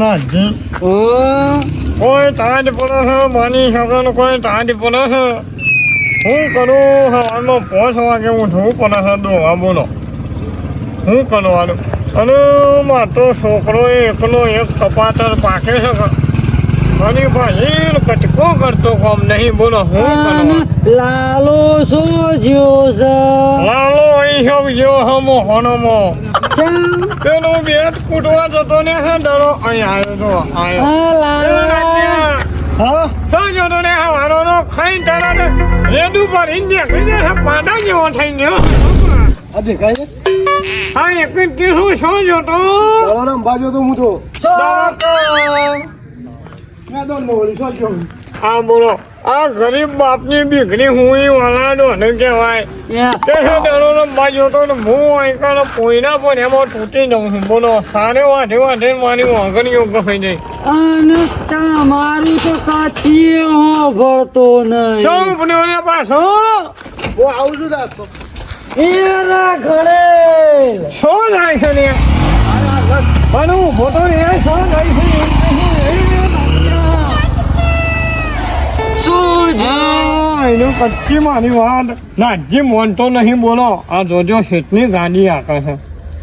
નાજી કોઈ તાજ પડે છે માની શકે ને કોઈ તાજ પડે છે હું કરું હવામાં પોસ વાગે ઉઠવું પડે છે દોવા બોલો હું કરવાનું અને મારો છોકરો એકલો એક કપાતર પાકે છે અને ભાઈ કટકો કરતો કામ નહીં બોલો હું કરવાનું લાલો શું જ્યો છે લાલો અહીં સૌ જો હમો હોનમો પેલો બેટ કૂટવા જતો ને હે ડરો. અહીં આવ્યો તો આવ્યો. હા? શું જતો ને હવારો નો? ખાઈ તારા ને રેડું પર ઇન્ડિયા કરી દે પાડા જેવો થઈ ગયો. આ દેખાય હા એક જ કીધું શું જોતો? દળારામ બાજો તો હું તો. ચોકન મેદાનમાં વળી શું થયું? આ બોલો આ ગરીબ બાપની બીકરી હું વલાડો ને કહેવાય. તે છે બાજુ તો હું અહીં પોઈના પણ એમાં તૂટી જાઉં છું. બોલો સારે વાંધે વાંધે મારી વાંગણીઓ અને તમારું તો કાચી ભરતો નહીં. શું ઉપડ્યો ને પાછો? હું આવું છું દાદા. એરા ઘડે. શું થાય છે ને? પણ હું ફોટો ને શું થાય છે? એનો કચ્છી મારી વાત. નાજી મોનતો નહીં બોલો. આ જોજો શેઠની ગાડી આકે છે.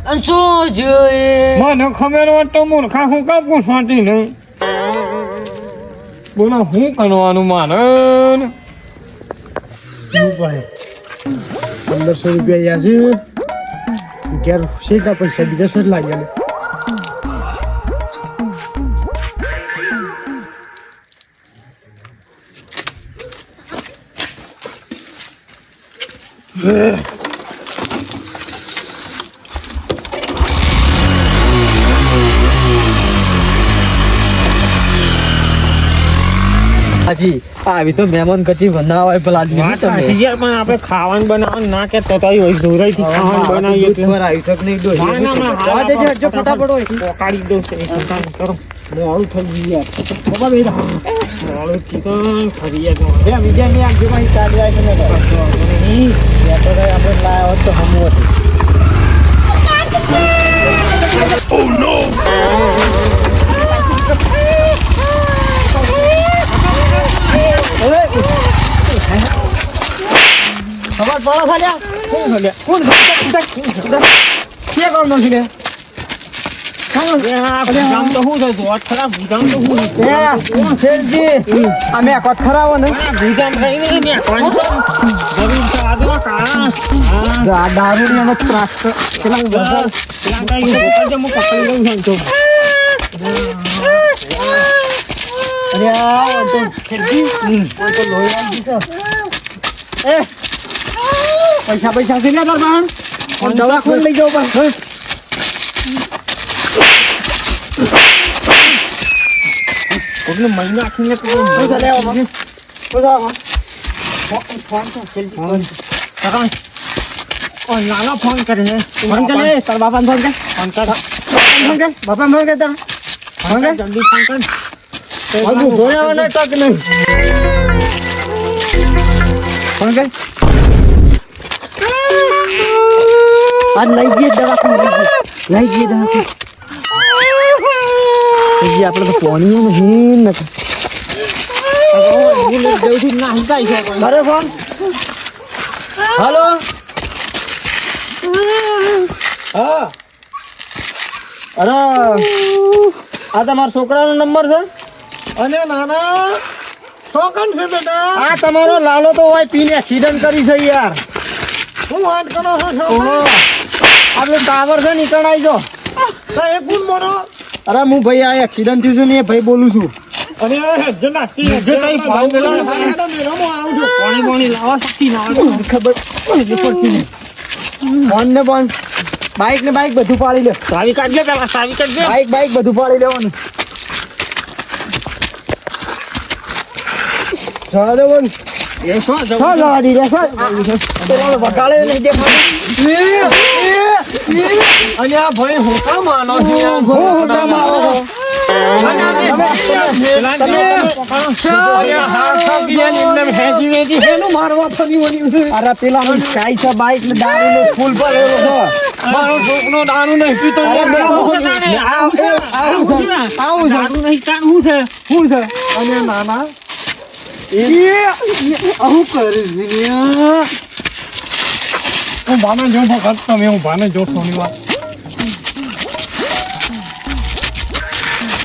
અને શું જોઈએ? મને ખબર હોત તો મૂર્ખા હું કા પૂછવાતી નહીં. બોલો શું કરવાનું મારે પંદરસો રૂપિયા યાસી ક્યારે શેઠા પૈસા બીજા સર લાગ્યા હાજી આવી તો મહેમાન કચી બનાવાય ભલા વાત સાચી છે, પણ આપણે ખાવાનું બનાવવાનું ના કે તો હોય જોરાઈથી ખાવાનું બનાવીએ એટલે આવી શક નહીં ડોહી. ના, ના, દેજો, ફટાફટ હોય. પોકાડી છે કરો મોડું થઈ ગયું યાર. રહો. મોડું ખરી જાય બે બીજા ની આગળમાં ચાલી આવી ને આપણે હોત તો હમું હતું. ઓય! ખબર પડો ખાલ્યા? કોણ ખાલ્યા? કોણ ખાલ્યા? કે કોણ નથી અમે કોત ને દારૂડિયાનો એનો ત્રાસ પૈસા પૈસા છે ને તાર દવા ખોલ લઈ જાઓ પણ કોકને મહી નાખીને તો કોઈ શું છે લે આમાં? શું છે આમાં? ફોન- ફોન છે, શેઠજી, ફોન. કાકા, ઓ, નાનો ફોન કરે છે ફોન કર લે, તાર બાપાને ફોન કર. ફોન કર ફોન કર, બાપાને ફોન કર તાર. ફોન કર. જલ્દી ફોન કર હવે ઊભો રહેવાનો તક નહીં. ફોન કર. આજ લઈ જઈએ દવાખાને લઈ જઈએ. લઈ જઈએ દવાખાને. લઈ જઈએ આપણે તો પોણી નહીં ને. જલ્દી નાહી જાય છે પણ. ઘરે ફોન. હલો. હા. અરે આ તમારા છોકરાનો નંબર છે? અને નાના શોકન છે બેટા? આ તમારો લાલો તો હોય પીને એક્સિડન્ટ કરી છે યાર. શું વાત કરો છો. શોકન આટલું ટાવર છે નીકળાઈ જો એક ગુણ બોલો. અરે હું ભાઈ આ એક્સિડન્ટ થયું છે ને એ ભાઈ બોલું છું. અને જે નાખતી ભાવ મેલો ને આવું છું. પાણી પાણી લાવા શકતી ના ખબર? પડતી નહીં ફોન ને ફોન. બાઈક ને બાઈક બધું પાડી લે. સાવી કાઢ લે પેલા સાવી કાઢ લે. બાઈક બાઈક બધું પાડી લેવાનું. ચાલો બોલ. એ શું જવા પેલો વગાડે નહીં અને આ ભાઈ માનો છે. હું મારો છો? બાઈક ને દારૂ નો ફૂલ ભરેલો છે મારો છોકરો દારૂ નહીં પીતો. આવ એ નહીં કાઢવું છે? શું છે? અને નાના? કરે છે હું ભાને જો ભગત તમે હું ભાને જો સોની વાત.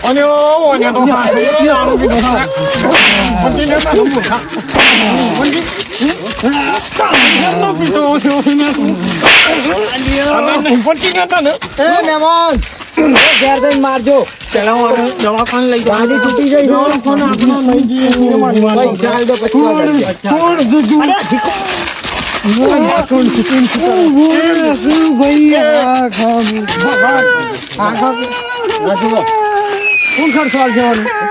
અને ઓ અને તો ને ને ને મારજો. દવાખાને લઈ ગાડી તૂટી ગઈ દવાખાને આપણો લઈ જઈએ કોણ ખર્ચવાલ છે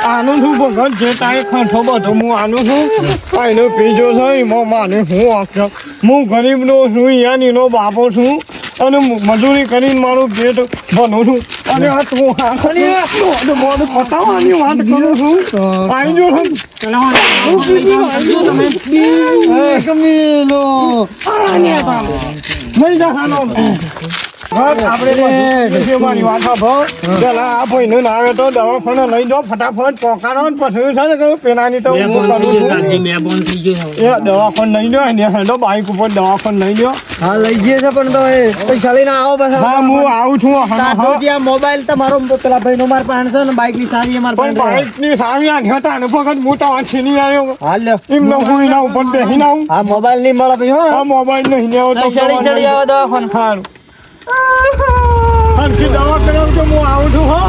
આનું? શું ભગત જે તારે ખંઠો બધો હું આનું છું આનો પીજો છે એમાં માને હું હું ગરીબનો છું યાની નો બાપો છું અને મજૂરી કરીને મારું પેટ ભરું છું. અને આ તું આખરી મોઢું પતાવવાની વાત કરું છું? આવી જો તમે જવાનો બસ મારી ના આવે તો દવાખાને લઈ દો ફટાફટ પોકારો પછી છે ને કહ્યું પેલાની તો હું કરું છું. એ લઈ દો ને હેડો બાઈક ઉપર દવાખાને લઈ દો હા લઈ જઈએ છે પણ તો એ પૈસા લઈને આવો બસ. હા હું આવું છું હા, કાઢો હા. ત્યાં મોબાઈલ તમારો પેલા ભાઈનો માર પાસે છે ને બાઈકની સારી પાસે બાઈકની સાવી આ હતા ને ફક્ત આવ્યો. હાલ લ્યો. એમને હું એના ઉપર આવું. હા મોબાઈલ નહીં મળે ભાઈ આ મોબાઈલ નહીં લેવો તો ચડી ચડી આવો દવાખાને. સારું. હરખી દવા કરાવું તો હું આવું છું હો.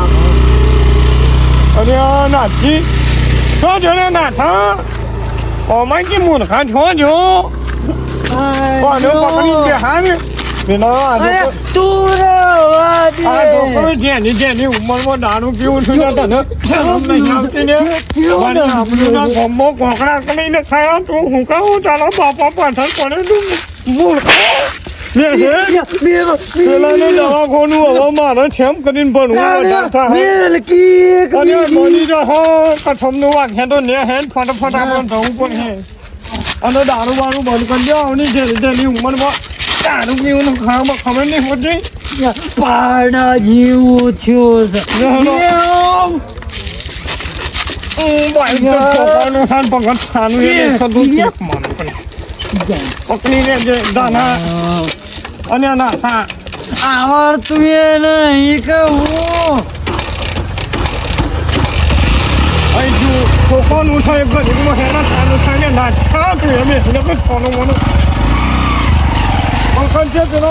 અરે નાથી છો જો ને નાથા ઓમાં કે મૂર્ખા છો જો. કોનો પકડી કે હારે પેલા આજે તું આ છોકરો જેની જેની ઉંમરમાં દારૂ પીવું છું ને તને નહીં આવતી ને. આપણું ગમો કોકડા કરીને ખાયા તું. હું કહું તારા બાપા પાછળ પડે તું મૂર્ખો. પેલાને દવાખાનું હવે મારે છેમ કરીને ભણવું થાય. મળી રહો કઠમનું વાંખે તો ને હેન ફટાફટ આપણે જવું પડે અને દારૂ બારું બંધ કરી દો આવની જેની જેની ઉંમરમાં. દારૂ પીવું ખાવામાં ખબર નહીં હોતી? પાડા જેવું છું. પકડીને દાના અને ના થા આવડતું એ નહીં કે હું જો છોકરાનું છે. ગરીબમાં હેરા સાનું થાય ને ના તું એમ એટલે કે સોનું મોનું પકડ છે પેલો